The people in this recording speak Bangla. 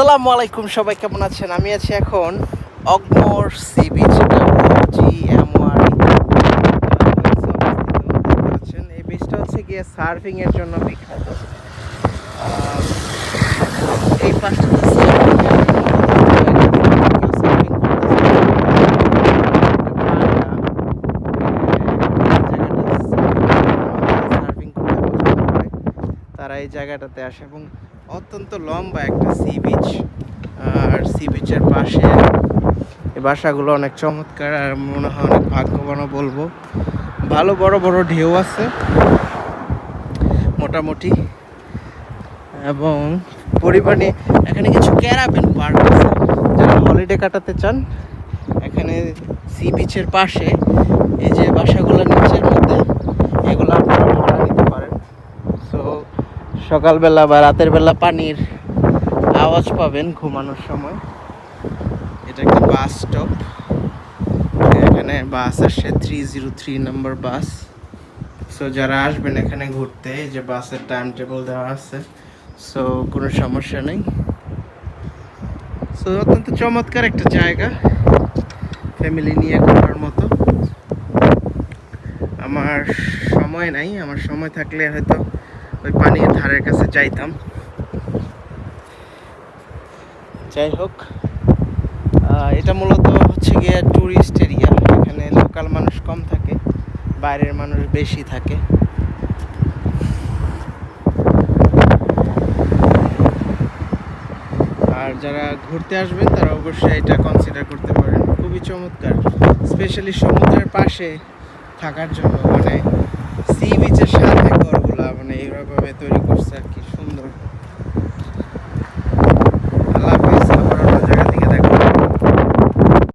আসসালামু আলাইকুম, সবাই কেমন আছেন? আমি আছি এখন অগমোর সি বিচ জি আছেন, এই বিচটা হচ্ছে গিয়ে সার্ফিং এর জন্য বিখ্যাত। এই পাশটাতে তারা এই জায়গাটাতে আসে এবং অত্যন্ত লম্বা একটা সি বিচ আর সি বিচের পাশে এই বাসাগুলো অনেক চমৎকার আর মনে হয় অনেক ভাগ্যবানও বলব। ভালো, বড় বড় ঢেউ আছে, মোটামুটি। এবং পরিমাণে এখানে কিছু ক্যারাবেন পার্ক আছে, যারা হলিডে কাটাতে চান, এখানে সি বিচের পাশে এই যে বাসাগুলো নিচের সকালবেলা বা রাতের বেলা পানির আওয়াজ পাবেন ঘুমানোর সময়। এটা একটা বাস স্টপ। এখানে বাস আসছে three zero three number bus. So যারা আসবেন এখানে ঘুরতে যে বাসের টাইম টেবিল দেওয়া আছে। সো কোনো সমস্যা নেই। সো অত্যন্ত চমৎকার একটা জায়গা। ফ্যামিলি নিয়ে ঘোরার মতো। আমার সময় নাই, আমার সময় থাকলে হয়তো ওই পানির ধারের কাছে যাইতাম। যাই হোক এটা মূলত হচ্ছে গিয়ে ট্যুরিস্ট এরিয়া এখানে লোকাল মানুষ কম থাকে, বাইরের মানুষ বেশি থাকে। আর যারা ঘুরতে আসবেন, তারা অবশ্যই এটা কনসিডার করতে পারেন। খুবই চমৎকার স্পেশালি সমুদ্রের পাশে থাকার জন্য। মানে সি বিচের সাথে এইভাবে তৈরি করছে আর কি সুন্দর।